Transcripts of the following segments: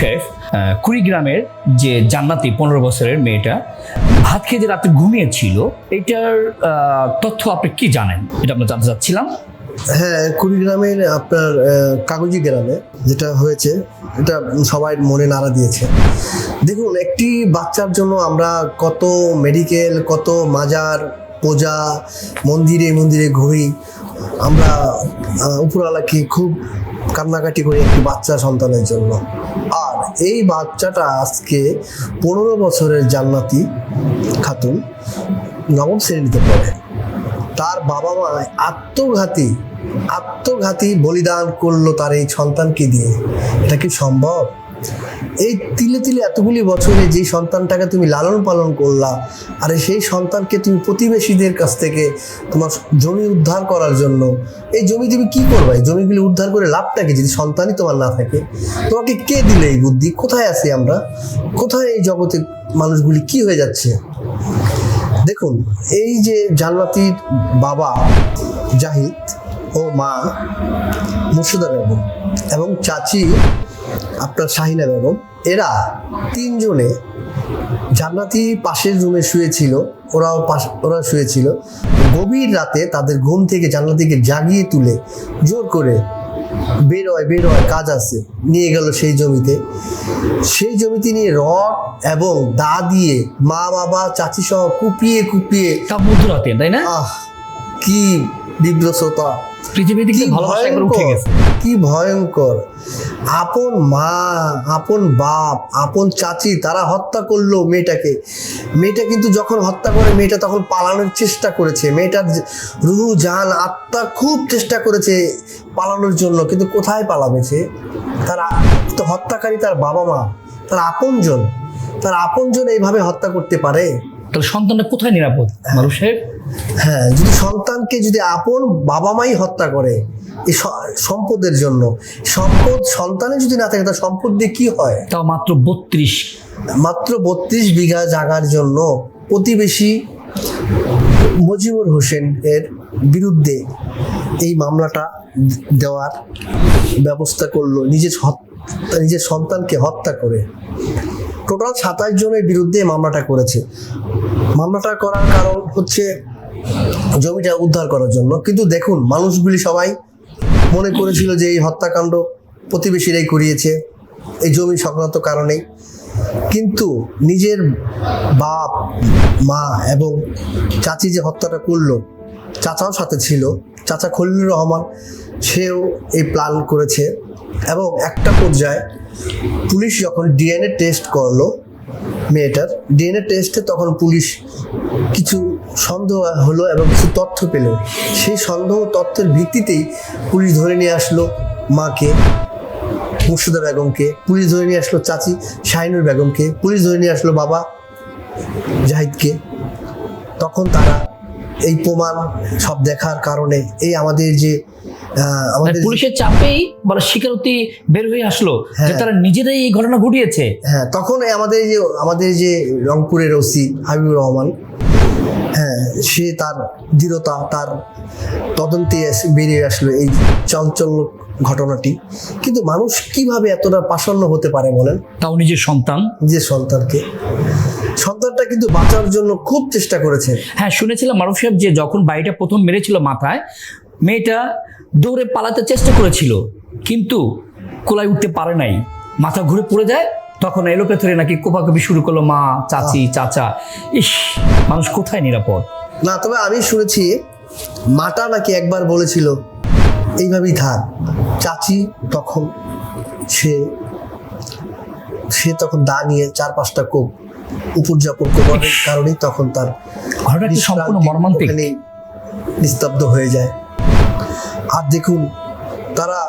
আহ, কুড়িগ্রামের যে জান্নাতি পনেরো বছরের মেয়েটা ভাত খেয়ে যে রাতে ঘুমিয়েছিল এটার তথ্য আপনি কি জানেন? এটা আমরা জানতে চাচ্ছিলাম। হ্যাঁ কুড়িগ্রামের আপনার কাগজি গ্রামে যেটা হয়েছে এটা সবাই মনে নাড়া দিয়েছে। দেখুন একটি বাচ্চার জন্য আমরা কত মেডিকেল কত মাজার পূজা মন্দিরে মন্দিরে ঘুরি। আমরা উপরওয়ালাকে খুব কান্নাকাটি করি একটি বাচ্চা সন্তানের জন্য। আর এই বাচ্চাটা আজকে পনেরো বছরের জান্নাতি খাতুন নবম শ্রেণীতে পড়ে। তার বাবা মা আত্মঘাতী আত্মঘাতী বলিদান করল তার এই সন্তানকে দিয়ে। এটা কি সম্ভব? এই তিলে তিলে এতগুলি বছরে যেই সন্তানটাকে তুমি লালন পালন করলা, আর সেই সন্তানকে তুমি প্রতিবেশীদের কাছ থেকে তোমার জমি উদ্ধার করার জন্য, এই জমি তুমি কি করবে? জমিগুলি উদ্ধার করে লাভটা কি? যদি সন্তানই তোমার না থাকে, তোমাকে কে দিলে এই বুদ্ধি? কোথায় আছি আমরা? কোথায় এই জগতে মানুষগুলি কি হয়ে যাচ্ছে? দেখুন, এই যে জান্নাতির বাবা জাহিদ ও মা মুর্শিদা বেগম এবং চাচি আপনার শাহিনা বেগম এরা তিনজনে জান্নাতি পাশের রুমে শুয়েছিল ওরাও পাশ ওরা শুয়েছিল। গভীর রাতে তাদের ঘুম থেকে জান্নাতিকে জাগিয়ে তুলে জোর করে বেরোয় বেরোয় কাজ আছে নিয়ে গেল সেই জমিতে। সেই জমিতে নিয়ে রড এবং দা দিয়ে মা বাবা চাচি সহ কুপিয়ে কুপিয়ে তা মধ্যরাতে তাই না? আহ কি পৃথিবী কি থেকে ভালোবাসা একবার উঠে ভয়ঙ্কর গেছে। কি ভয়ঙ্কর। আপন মা আপন বাপ আপন চাচি তারা হত্যা করল মেয়েটাকে। মেয়েটা কিন্তু যখন হত্যা করে মেয়েটা তখন পালানোর চেষ্টা করেছে। মেয়েটার রুহু জান আত্মা খুব চেষ্টা করেছে পালানোর জন্য কিন্তু কোথায় পালাবে সে? তার তো হত্যাকারী তার বাবা মা তার আপনজন তার আপনজন এইভাবে হত্যা করতে পারে? তাহলে সন্তানটা কোথায় নিরাপদ? মানুষের হ্যাঁ যদি সন্তানকে যদি আপন বাবা মাই হত্যা করে এই সম্পদের জন্য সম্পদ সন্তানে যদি না থাকে তার সম্পদ দিয়ে কি হয়? তাও মাত্র বত্রিশ। মাত্র বত্রিশ বিঘা জায়গার জন্য প্রতিবেশী মজিবুর হোসেন এর বিরুদ্ধে এই মামলাটা দেওয়ার ব্যবস্থা করল নিজের নিজের সন্তানকে হত্যা করে। টোটাল সাতাশ জনের বিরুদ্ধে মামলাটা করেছে। মামলাটা করার কারণ হচ্ছে জমিটা উদ্ধার করার জন্য। কিন্তু দেখুন, মানুষগুলি সবাই মনে করেছিল যে এই হত্যাকাণ্ড প্রতিবেশীরাই করিয়েছে, এই জমি সংক্রান্ত কারণেই। কিন্তু নিজের বাপ, মা এবং চাচি যে হত্যাটা করল, চাচাও সাথে ছিল, চাচা খলিলুর রহমান, সেও এই প্ল্যান করেছে। এবং একটা পর্যায়ে পুলিশ যখন ডিএনএ টেস্ট করল মেয়েটার, ডিএনএ টেস্টে তখন পুলিশ কিছু সন্দেহ হলো এবং কিছু তথ্য পেল। সেই সন্দেহ তথ্যের ভিত্তিতেই পুলিশ ধরে নিয়ে আসলো মাকে, মুর্শিদা বেগমকে, পুলিশ ধরে নিয়ে আসলো চাচি শাহিনুর বেগমকে, পুলিশ ধরে নিয়ে আসলো বাবা জাহিদকে। তখন তারা এই প্রমাণ সব দেখার কারণে এই আমাদের যে মানে আমাদের পুলিশের চাপেই বলে স্বীকারোক্তি বের হয়ে আসলো যে হ্যাঁ। তারা নিজেরাই এই ঘটনা ঘটিয়েছে। হ্যাঁ তখন আমাদের যে আমাদের যে রংপুরের ওসি হাবিবুর রহমান হ্যাঁ সে তার দৃঢ়তা তার তদন্তে বেরিয়ে আসলো এই চঞ্চল ঘটনাটি। কিন্তু মানুষ কীভাবে এতটা পাষণ্য হতে পারে বলেন? তাও নিজের সন্তান। নিজের সন্তানকে। সন্তানটা কিন্তু বাঁচার জন্য খুব চেষ্টা করেছে। হ্যাঁ শুনেছিলাম মারুফ সাহেব যে যখন বাড়িটা প্রথম মেরেছিল মাথায় মেয়েটা দৌড়ে পালাতে চেষ্টা করেছিল কিন্তু কোলায় উঠতে পারে নাই। মাথা ঘুরে পড়ে যায় তখন এলোপেথরে নাকি কোপাকপি শুরু করল মা চাচি চাচা। ইস মানুষ কোথায় নিরাপদ? না তবে আমি শুনেছি মাটা নাকি একবার বলেছিল এইভাবেই থাক। চাচি তখন সে সে তখন দা নিয়ে চার পাঁচটা কোপ উপর্যাপন করার কারণে তখন তার ঘটনাটি সম্পূর্ণ মর্মান্তিক। নিস্তব্ধ হয়ে যায়। আর দেখুন তারা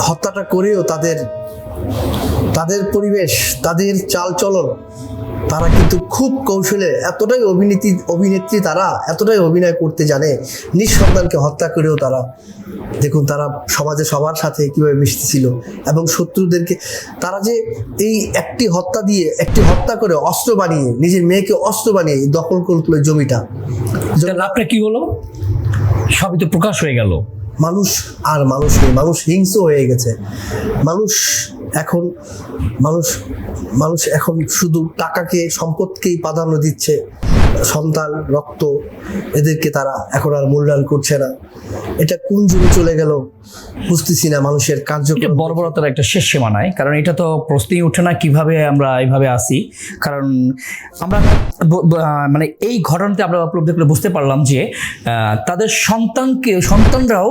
হত্যাটা করেও তাদের তাদের পরিবেশ তাদের চালচলন তারা কিন্তু খুব কৌশলে এতটাই অভিনেত্রী অভিনেত্রী তারা এতটাই অভিনয় করতে জানে। নিজ সন্তানকে হত্যা করেও তারা। দেখুন তারা সমাজে সবার সাথে কীভাবে মিশতেছিল এবং শত্রুদেরকে তারা যে এই একটি হত্যা দিয়ে একটি হত্যা করে অস্ত্র বানিয়ে নিজের মেয়েকে অস্ত্র বানিয়ে দখল করল জমিটা। লাভটা কি হলো? সবই তো প্রকাশ হয়ে গেল। মানুষ আর মানুষ নেই। মানুষ হিংস্র হয়ে গেছে। মানুষ এখন মানুষ মানুষ এখন শুধু টাকাকে সম্পদকেই প্রাধান্য দিচ্ছে। সন্তান রক্ত এদেরকে তারা এখন আর মূল্যায়ন করছে না। এটা কোন যুগে চলে গেল বুঝতেছি না মানুষের এটা কার্যক্রম বর্বরতার একটা শেষ সীমা নাই কারণ এটা তো প্রশ্নই ওঠে না কীভাবে আমরা এইভাবে আসি কারণ আমরা মানে এই ঘটনাতে আমরা উপলব্ধি করে বুঝতে পারলাম যে তাদের সন্তানকে সন্তানরাও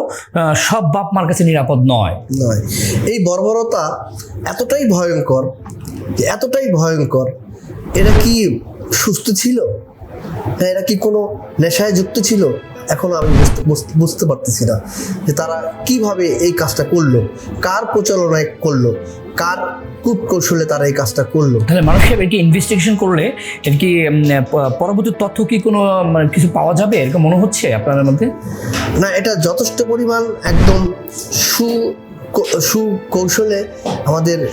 সব বাপ মার কাছে নিরাপদ নয়। নয়। এই বর্বরতা এতটাই ভয়ঙ্কর এতটাই ভয়ঙ্কর এরা কি সুস্থ ছিল? না এরা কি কোনো নেশায় যুক্ত ছিল? এখন আমি বুঝতে পারতেছি না যে তারা কীভাবে এই কাজটা করল কার প্রচারণায় করল কার কূট কৌশলে তারা এই কাজটা করল। তাহলে মানুষ সাহেব কি ইনভেস্টিগেশন করলে এর কি পরবর্তী তথ্য কি কোনো কিছু পাওয়া যাবে? এরকম মনে হচ্ছে আপনাদের মধ্যে? না এটা যথেষ্ট পরিমাণ একদম সু সুকৌশলে আমাদের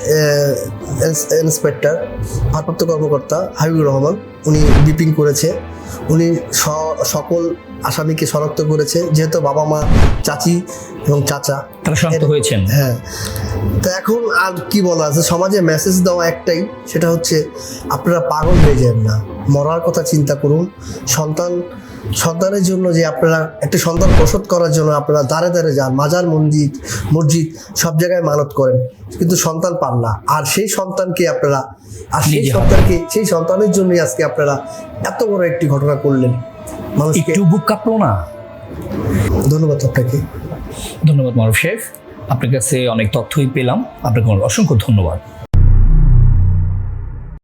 ইন্সপেক্টর ভারপ্রাপ্ত কর্মকর্তা হাবিবুর রহমান উনি ব্রিফিং করেছে। উনি স- সকল আসামিকে শনাক্ত করেছে যেহেতু বাবা মা চাচি এবং চাচা। তারা হয়েছেন? হ্যাঁ। তো এখন আর কি বলা আছে? সমাজে মেসেজ দেওয়া একটাই সেটা হচ্ছে আপনারা পাগল হয়ে যান না। মরার কথা চিন্তা করুন। সন্তান সন্তানের জন্য যে আপনারা একটা সন্তান প্রসব করার জন্য আপনারা দাঁড়ে দাঁড়ে যান মাজার মসজিদ মসজিদ সব জায়গায় মানত করেন কিন্তু সন্তান পান না। আর সেই সন্তানকে আপনারা আর সেই সন্তানকে সেই সন্তানের জন্যই আজকে আপনারা এত বড় একটি ঘটনা করলেন। একটু বুক কাঁপলো না? ধন্যবাদ আপনাকে। ধন্যবাদ মারুফ শেখ আপনার কাছে অনেক তথ্যই পেলাম। আপনাকে অনেক অসংখ্য ধন্যবাদ।